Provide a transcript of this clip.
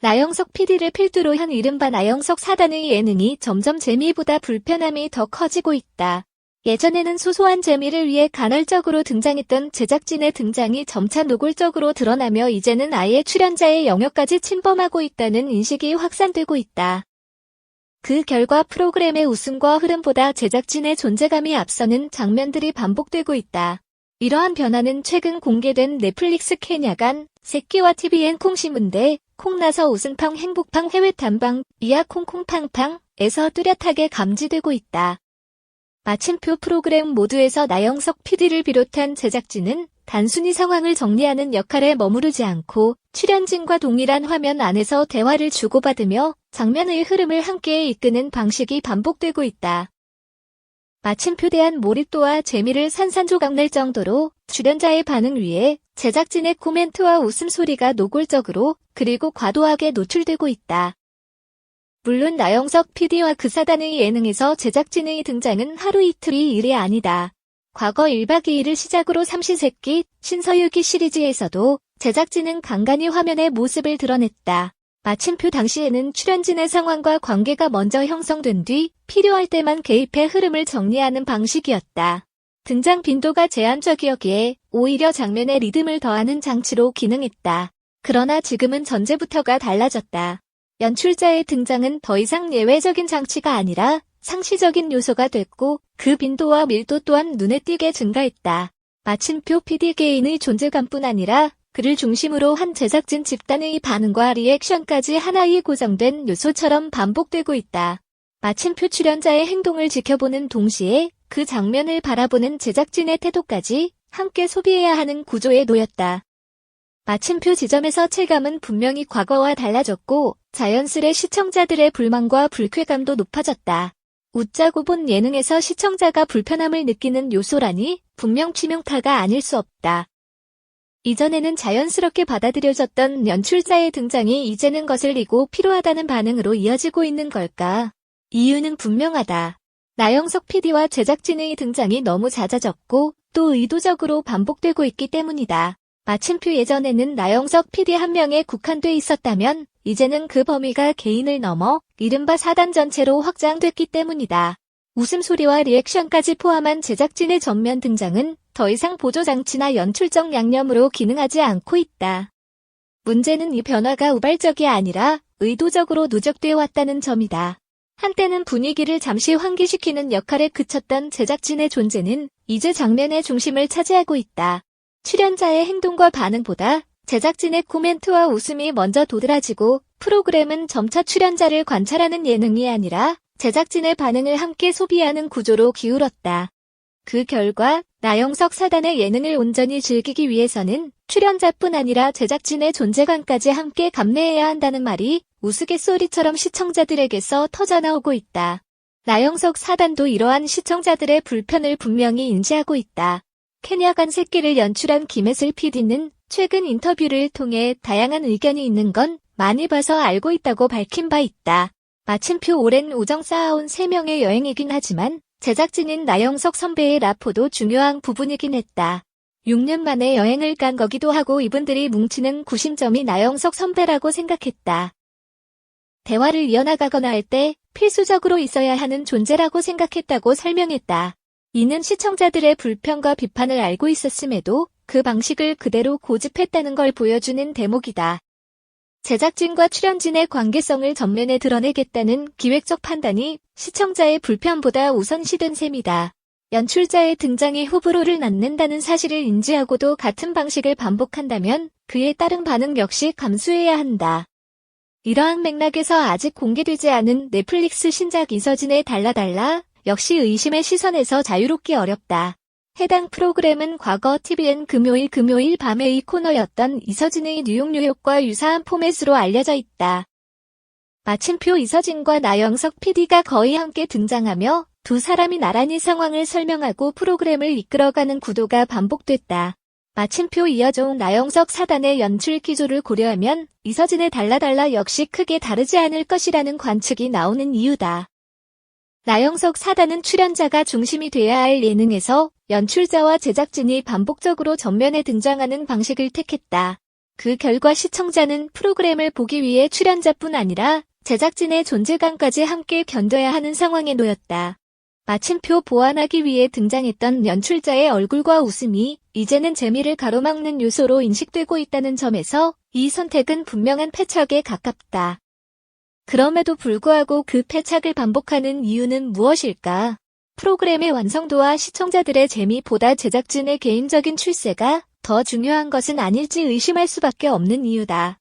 나영석 PD를 필두로 한 이른바 나영석 사단의 예능이 점점 재미보다 불편함이 더 커지고 있다. 예전에는 소소한 재미를 위해 간헐적으로 등장했던 제작진의 등장이 점차 노골적으로 드러나며 이제는 아예 출연자의 영역까지 침범하고 있다는 인식이 확산되고 있다. 그 결과 프로그램의 웃음과 흐름보다 제작진의 존재감이 앞서는 장면들이 반복되고 있다. 이러한 변화는 최근 공개된 넷플릭스 케냐 간 새끼와 TVN 콩신문대 콩나서 웃음팡 행복팡 해외 탐방 이야 콩콩팡팡에서 뚜렷하게 감지되고 있다. 마침표 프로그램 모두에서 나영석 PD를 비롯한 제작진은 단순히 상황을 정리하는 역할에 머무르지 않고 출연진과 동일한 화면 안에서 대화를 주고받으며 장면의 흐름을 함께 이끄는 방식이 반복되고 있다. 마침표 대한 몰입도와 재미를 산산조각 낼 정도로 출연자의 반응 위에 제작진의 코멘트와 웃음소리가 노골적으로 그리고 과도하게 노출되고 있다. 물론 나영석 PD와 그 사단의 예능에서 제작진의 등장은 하루 이틀이 일이 아니다. 과거 1박 2일을 시작으로 삼시세끼 신서유기 시리즈에서도 제작진은 간간히 화면의 모습을 드러냈다. 마침표 당시에는 출연진의 상황과 관계가 먼저 형성된 뒤 필요할 때만 개입해 흐름을 정리하는 방식이었다. 등장 빈도가 제한적이었기에 오히려 장면에 리듬을 더하는 장치로 기능했다. 그러나 지금은 전제부터가 달라졌다. 연출자의 등장은 더 이상 예외적인 장치가 아니라 상시적인 요소가 됐고 그 빈도와 밀도 또한 눈에 띄게 증가했다. 마침표 PD 개인의 존재감뿐 아니라 그를 중심으로 한 제작진 집단의 반응과 리액션까지 하나의 고정된 요소처럼 반복되고 있다. 마침표 출연자의 행동을 지켜보는 동시에 그 장면을 바라보는 제작진의 태도까지 함께 소비해야 하는 구조에 놓였다. 마침표 지점에서 체감은 분명히 과거와 달라졌고 자연스레 시청자들의 불만과 불쾌감도 높아졌다. 웃자고 본 예능에서 시청자가 불편함을 느끼는 요소라니 분명 치명타가 아닐 수 없다. 이전에는 자연스럽게 받아들여졌던 연출자의 등장이 이제는 거슬리고 필요하다는 반응으로 이어지고 있는 걸까? 이유는 분명하다. 나영석 PD와 제작진의 등장이 너무 잦아졌고 또 의도적으로 반복되고 있기 때문이다. 마침표 예전에는 나영석 PD 한 명에 국한돼 있었다면 이제는 그 범위가 개인을 넘어 이른바 사단 전체로 확장됐기 때문이다. 웃음소리와 리액션까지 포함한 제작진의 전면 등장은 더 이상 보조장치나 연출적 양념으로 기능하지 않고 있다. 문제는 이 변화가 우발적이 아니라 의도적으로 누적되어 왔다는 점이다. 한때는 분위기를 잠시 환기시키는 역할에 그쳤던 제작진의 존재는 이제 장면의 중심을 차지하고 있다. 출연자의 행동과 반응보다 제작진의 코멘트와 웃음이 먼저 도드라지고 프로그램은 점차 출연자를 관찰하는 예능이 아니라 제작진의 반응을 함께 소비하는 구조로 기울었다. 그 결과 나영석 사단의 예능을 온전히 즐기기 위해서는 출연자뿐 아니라 제작진의 존재감까지 함께 감내해야 한다는 말이 우스갯소리처럼 시청자들에게서 터져나오고 있다. 나영석 사단도 이러한 시청자들의 불편을 분명히 인지하고 있다. 케냐 간 새끼를 연출한 김혜슬 PD는 최근 인터뷰를 통해 다양한 의견이 있는 건 많이 봐서 알고 있다고 밝힌 바 있다. 마침표 오랜 우정 쌓아온 3명의 여행이긴 하지만 제작진인 나영석 선배의 라포도 중요한 부분이긴 했다. 6년 만에 여행을 간 거기도 하고 이분들이 뭉치는 구심점이 나영석 선배라고 생각했다. 대화를 이어나가거나 할 때 필수적으로 있어야 하는 존재라고 생각했다고 설명했다. 이는 시청자들의 불편과 비판을 알고 있었음에도 그 방식을 그대로 고집했다는 걸 보여주는 대목이다. 제작진과 출연진의 관계성을 전면에 드러내겠다는 기획적 판단이 시청자의 불편보다 우선시된 셈이다. 연출자의 등장이 호불호를 낳는다는 사실을 인지하고도 같은 방식을 반복한다면 그에 따른 반응 역시 감수해야 한다. 이러한 맥락에서 아직 공개되지 않은 넷플릭스 신작 이서진의 달라달라 역시 의심의 시선에서 자유롭기 어렵다. 해당 프로그램은 과거 TVN 금요일 금요일 밤의 이 코너였던 이서진의 뉴욕 뉴욕과 유사한 포맷으로 알려져 있다. 마침표 이서진과 나영석 PD가 거의 함께 등장하며 두 사람이 나란히 상황을 설명하고 프로그램을 이끌어가는 구도가 반복됐다. 마침표 이어져온 나영석 사단의 연출 기조를 고려하면 이서진의 달라달라 역시 크게 다르지 않을 것이라는 관측이 나오는 이유다. 나영석 사단은 출연자가 중심이 돼야 할 예능에서 연출자와 제작진이 반복적으로 전면에 등장하는 방식을 택했다. 그 결과 시청자는 프로그램을 보기 위해 출연자뿐 아니라 제작진의 존재감까지 함께 견뎌야 하는 상황에 놓였다. 마침표 보완하기 위해 등장했던 연출자의 얼굴과 웃음이 이제는 재미를 가로막는 요소로 인식되고 있다는 점에서 이 선택은 분명한 패착에 가깝다. 그럼에도 불구하고 그 패착을 반복하는 이유는 무엇일까? 프로그램의 완성도와 시청자들의 재미보다 제작진의 개인적인 출세가 더 중요한 것은 아닐지 의심할 수밖에 없는 이유다.